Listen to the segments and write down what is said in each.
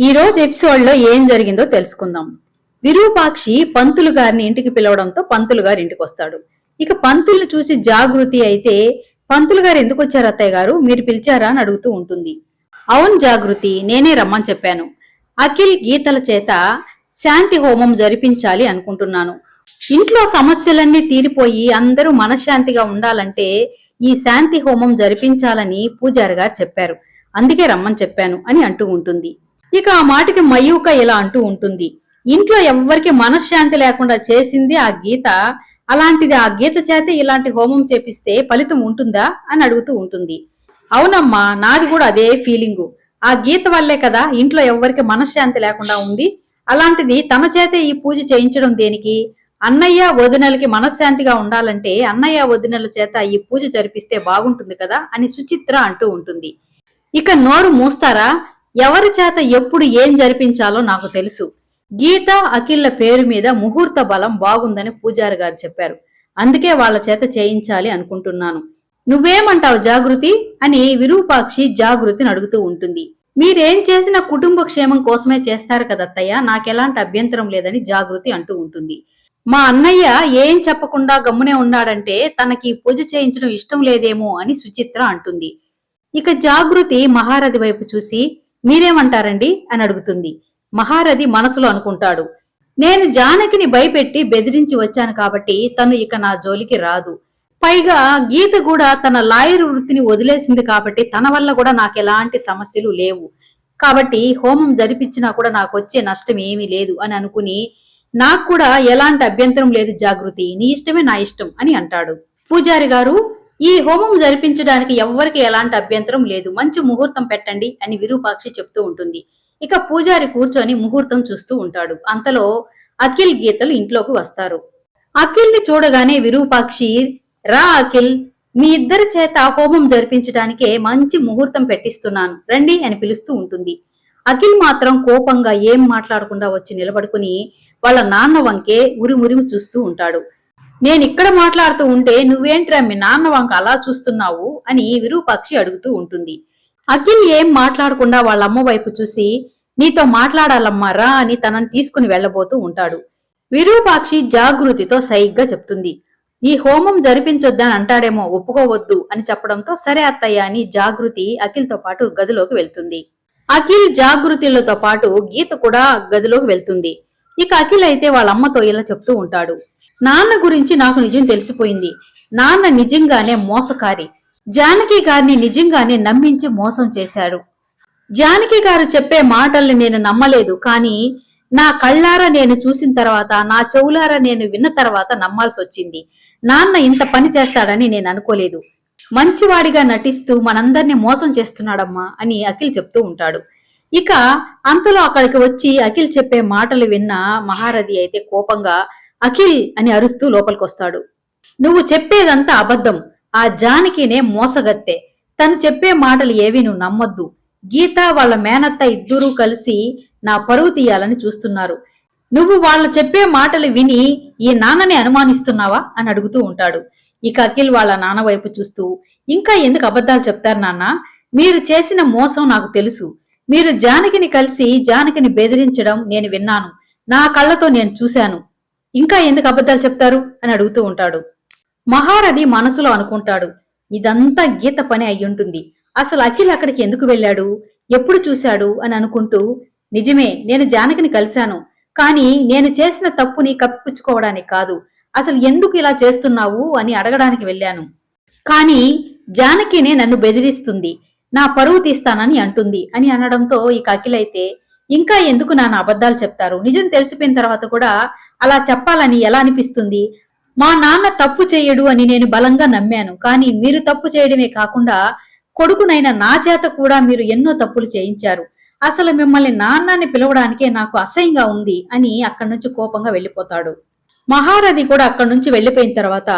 ఈ రోజు ఎపిసోడ్లో ఏం జరిగిందో తెలుసుకుందాం. విరూపాక్షి పంతులు గారిని ఇంటికి పిలవడంతో పంతులు గారు ఇంటికి వస్తాడు. ఇక పంతుల్ని చూసి జాగృతి అయితే పంతులు గారు ఎందుకు వచ్చారు అత్తయ్య గారు? మీరు పిలిచారా? అని అడుగుతూ ఉంటుంది. అవును జాగృతి నేనే రమ్మని చెప్పాను. అఖిల్ గీతల చేత శాంతి హోమం జరిపించాలి అనుకుంటున్నాను. ఇంట్లో సమస్యలన్నీ తీరిపోయి అందరూ మనశ్శాంతిగా ఉండాలంటే ఈ శాంతి హోమం జరిపించాలని పూజారి గారు చెప్పారు. అందుకే రమ్మని చెప్పాను అని అంటూ ఉంటుంది. ఇక ఆ మాటకి మయూక ఇలా అంటూ ఉంటుంది. ఇంట్లో ఎవ్వరికి మనశ్శాంతి లేకుండా చేసింది ఆ గీత. అలాంటిది ఆ గీత చేత ఇలాంటి హోమం చేపిస్తే ఫలితం ఉంటుందా అని అడుగుతూ ఉంటుంది. అవునమ్మా నాది కూడా అదే ఫీలింగు. ఆ గీత వల్లే కదా ఇంట్లో ఎవ్వరికి మనశ్శాంతి లేకుండా ఉంది. అలాంటిది తన చేతే ఈ పూజ చేయించడం దేనికి? అన్నయ్య వదినలకి మనశ్శాంతిగా ఉండాలంటే అన్నయ్య వదినల చేత ఈ పూజ జరిపిస్తే బాగుంటుంది కదా అని సుచిత్ర అంటూ ఉంటుంది. ఇక నోరు మూస్తారా? ఎవరి చేత ఎప్పుడు ఏం జరిపించాలో నాకు తెలుసు. గీత అఖిల్ల పేరు మీద ముహూర్త బలం బాగుందని పూజారి గారు చెప్పారు. అందుకే వాళ్ళ చేత చేయించాలి అనుకుంటున్నాను. నువ్వేమంటావు జాగృతి? అని విరూపాక్షి జాగృతిని అడుగుతూ ఉంటుంది. మీరేం చేసిన కుటుంబ క్షేమం కోసమే చేస్తారు కదత్తయ్య నాకెలాంటి అభ్యంతరం లేదని జాగృతి అంటూ ఉంటుంది. మా అన్నయ్య ఏం చెప్పకుండా గమ్మునే ఉన్నాడంటే తనకి పూజ చేయించడం ఇష్టం లేదేమో అని సుచిత్ర అంటుంది. ఇక జాగృతి మహారథి వైపు చూసి మీరేమంటారండి? అని అడుగుతుంది. మహారథి మనసులో అనుకుంటాడు. నేను జానకిని భయపెట్టి బెదిరించి వచ్చాను కాబట్టి తను ఇక నా జోలికి రాదు. పైగా గీత కూడా తన లాయర్ వృత్తిని వదిలేసింది కాబట్టి తన వల్ల కూడా నాకు ఎలాంటి సమస్యలు లేవు. కాబట్టి హోమం జరిపించినా కూడా నాకు వచ్చే నష్టం ఏమీ లేదు అని అనుకుని నాకు కూడా ఎలాంటి అభ్యంతరం లేదు జాగృతి. నీ ఇష్టమే నా ఇష్టం అని అంటాడు. పూజారి గారు ఈ హోమం జరిపించడానికి ఎవ్వరికి ఎలాంటి అభ్యంతరం లేదు. మంచి ముహూర్తం పెట్టండి అని విరూపాక్షి చెప్తూ ఉంటుంది. ఇక పూజారి కూర్చొని ముహూర్తం చూస్తూ ఉంటాడు. అంతలో అఖిల్ గీతలు ఇంట్లోకి వస్తారు. అఖిల్ని చూడగానే విరూపాక్షి రా అఖిల్ మీ ఇద్దరి చేత హోమం జరిపించడానికే మంచి ముహూర్తం పెట్టిస్తున్నాను. రండి అని పిలుస్తూ ఉంటుంది. అఖిల్ మాత్రం కోపంగా ఏం మాట్లాడకుండా వచ్చి నిలబడుకుని వాళ్ళ నాన్న వంకే ఉరిమురిమి చూస్తూ ఉంటాడు. నేను ఇక్కడ మాట్లాడుతూ ఉంటే నువ్వేంట్రా మీ నాన్న వంక అలా చూస్తున్నావు అని విరూపాక్షి అడుగుతూ ఉంటుంది. అఖిల్ ఏం మాట్లాడకుండా వాళ్ళ అమ్మ వైపు చూసి నీతో మాట్లాడాలమ్మా రా అని తనని తీసుకుని వెళ్ళబోతూ ఉంటాడు. విరూపాక్షి జాగృతితో సైగ్గా చెప్తుంది. ఈ హోమం జరిపించొద్దని అంటాడేమో ఒప్పుకోవద్దు అని చెప్పడంతో సరే అత్తయ్య అని జాగృతి అఖిల్తో పాటు గదిలోకి వెళ్తుంది. అఖిల్ జాగృతిలతో పాటు గీత కూడా గదిలోకి వెళ్తుంది. ఇక అఖిల్ అయితే వాళ్ళ అమ్మతో ఇలా చెప్తూ ఉంటాడు. నాన్న గురించి నాకు నిజం తెలిసిపోయింది. నాన్న నిజంగానే మోసకారి. జానకి గారిని నిజంగానే నమ్మించి మోసం చేశాడు. జానకి గారు చెప్పే మాటల్ని నేను నమ్మలేదు. కానీ నా కళ్ళారా నేను చూసిన తర్వాత నా చెవులారా నేను విన్న తర్వాత నమ్మాల్సి వచ్చింది. నాన్న ఇంత పని చేస్తాడని నేను అనుకోలేదు. మంచివాడిగా నటిస్తూ మనందరినీ మోసం చేస్తున్నాడమ్మా అని అఖిల్ చెప్తూ ఉంటాడు. ఇక అంతలో అక్కడికి వచ్చి అఖిల్ చెప్పే మాటలు విన్న మహారథి అయితే కోపంగా అఖిల్ అని అరుస్తూ లోపలికొస్తాడు. నువ్వు చెప్పేదంతా అబద్ధం. ఆ జానకినే మోసగత్తే. తను చెప్పే మాటలు ఏవి నువ్వు నమ్మొద్దు. గీత వాళ్ళ మేనత్త ఇద్దరూ కలిసి నా పరువు తీయాలని చూస్తున్నారు. నువ్వు వాళ్ళ చెప్పే మాటలు విని ఈ నాన్నని అనుమానిస్తున్నావా? అని అడుగుతూ ఉంటాడు. ఇక అఖిల్ వాళ్ళ నాన్న వైపు చూస్తూ ఇంకా ఎందుకు అబద్ధాలు చెప్తారు నాన్న? మీరు చేసిన మోసం నాకు తెలుసు. మీరు జానకిని కలిసి జానకిని బెదిరించడం నేను విన్నాను. నా కళ్ళతో నేను చూశాను. ఇంకా ఎందుకు అబద్ధాలు చెప్తారు? అని అడుగుతూ ఉంటాడు. మహారథి మనసులో అనుకుంటాడు ఇదంతా గీత పని అయ్యుంటుంది అసలు అఖిల్ అక్కడికి ఎందుకు వెళ్ళాడు? ఎప్పుడు చూశాడు? అని అనుకుంటూ నిజమే నేను జానకిని కలిశాను. కానీ నేను చేసిన తప్పుని కప్పిపుచ్చుకోవడానికి కాదు. అసలు ఎందుకు ఇలా చేస్తున్నావు? అని అడగడానికి వెళ్ళాను. కానీ జానకినే నన్ను బెదిరిస్తుంది. నా పరువు తీస్తానని అంటుంది. అని అనడంతో ఇక కకిలైతే ఇంకా ఎందుకు నాన్న అబద్ధాలు చెప్తారు? నిజం తెలిసిపోయిన తర్వాత కూడా అలా చెప్పాలని ఎలా అనిపిస్తుంది? మా నాన్న తప్పు చేయడు అని నేను బలంగా నమ్మాను. కానీ మీరు తప్పు చేయడమే కాకుండా కొడుకునైన నా చేత కూడా మీరు ఎన్నో తప్పులు చేయించారు. అసలు మిమ్మల్ని నాన్నని పిలవడానికే నాకు అసహ్యంగా ఉంది అని అక్కడి నుంచి కోపంగా వెళ్ళిపోతాడు. మహారథి కూడా అక్కడి నుంచి వెళ్ళిపోయిన తర్వాత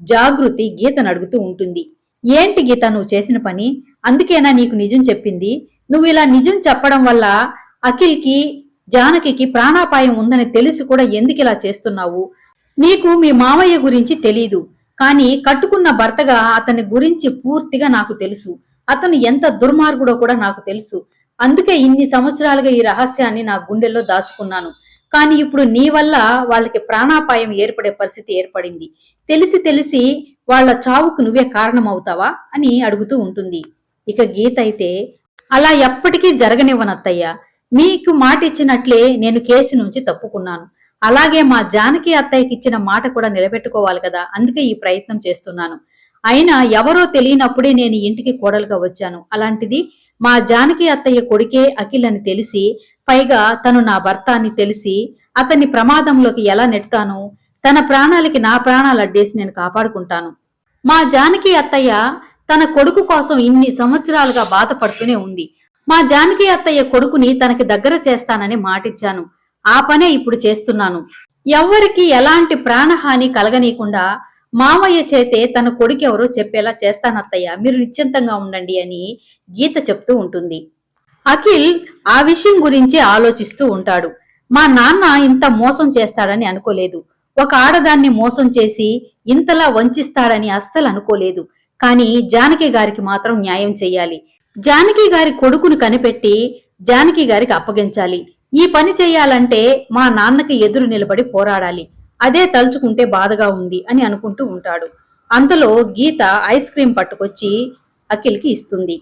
జాగృతి గీతను అడుగుతూ ఉంటుంది. ఏంటి గీత నువ్వు చేసిన పని? అందుకేనా నీకు నిజం చెప్పింది? నువ్వు ఇలా నిజం చెప్పడం వల్ల అఖిల్కి జానకికి ప్రాణాపాయం ఉందని తెలిసి కూడా ఎందుకు ఇలా చేస్తున్నావు? నీకు మీ మావయ్య గురించి తెలీదు. కానీ కట్టుకున్న భర్తగా అతని గురించి పూర్తిగా నాకు తెలుసు. అతను ఎంత దుర్మార్గుడో కూడా నాకు తెలుసు. అందుకే ఇన్ని సంవత్సరాలుగా ఈ రహస్యాన్ని నా గుండెల్లో దాచుకున్నాను. కానీ ఇప్పుడు నీ వల్ల వాళ్ళకి ప్రాణాపాయం ఏర్పడే పరిస్థితి ఏర్పడింది. తెలిసి తెలిసి వాళ్ళ చావుకు నువ్వే కారణమవుతావా అని అడుగుతూ ఉంటుంది. ఇక గీత అయితే అలా ఎప్పటికీ జరగనివ్వనత్తయ్యా. మీకు మాట ఇచ్చినట్లే నేను కేసు నుంచి తప్పుకున్నాను. అలాగే మా జానకి అత్తయ్యకి ఇచ్చిన మాట కూడా నిలబెట్టుకోవాలి కదా అందుకే ఈ ప్రయత్నం చేస్తున్నాను. అయినా ఎవరో తెలియనప్పుడే నేను ఇంటికి కోడలుగా వచ్చాను. అలాంటిది మా జానకి అత్తయ్య కొడుకే అఖిల్ అని తెలిసి పైగా తను నా భర్త అని తెలిసి అతన్ని ప్రమాదంలోకి ఎలా నెట్టాను తన ప్రాణాలకి నా ప్రాణాలు అడ్డేసి నేను కాపాడుకుంటాను. మా జానకి అత్తయ్య తన కొడుకు కోసం ఇన్ని సంవత్సరాలుగా బాధపడుతూనే ఉంది. మా జానకి అత్తయ్య కొడుకుని తనకి దగ్గర చేస్తానని మాటిచ్చాను. ఆ పనే ఇప్పుడు చేస్తున్నాను. ఎవ్వరికి ఎలాంటి ప్రాణహాని కలగనీయకుండా మామయ్య చేతే తన కొడుకెవరో చెప్పేలా చేస్తానత్తయ్య. మీరు నిశ్చింతంగా ఉండండి అని గీత చెప్తూ ఉంటుంది. అఖిల్ ఆ విషయం గురించి ఆలోచిస్తూ ఉంటాడు. మా నాన్న ఇంత మోసం చేస్తాడని అనుకోలేదు. ఒక ఆడదాన్ని మోసం చేసి ఇంతలా వంచిస్తాడని అస్సలు అనుకోలేదు. కానీ జానకి గారికి మాత్రం న్యాయం చెయ్యాలి. జానకి గారి కొడుకును కనిపెట్టి జానకి గారికి అప్పగించాలి. ఈ పని చేయాలంటే మా నాన్నకి ఎదురు నిలబడి పోరాడాలి. అదే తలుచుకుంటే బాధగా ఉంది అని అనుకుంటూ ఉంటాడు. అంతలో గీత ఐస్ క్రీం పట్టుకొచ్చి అఖిల్కి ఇస్తుంది.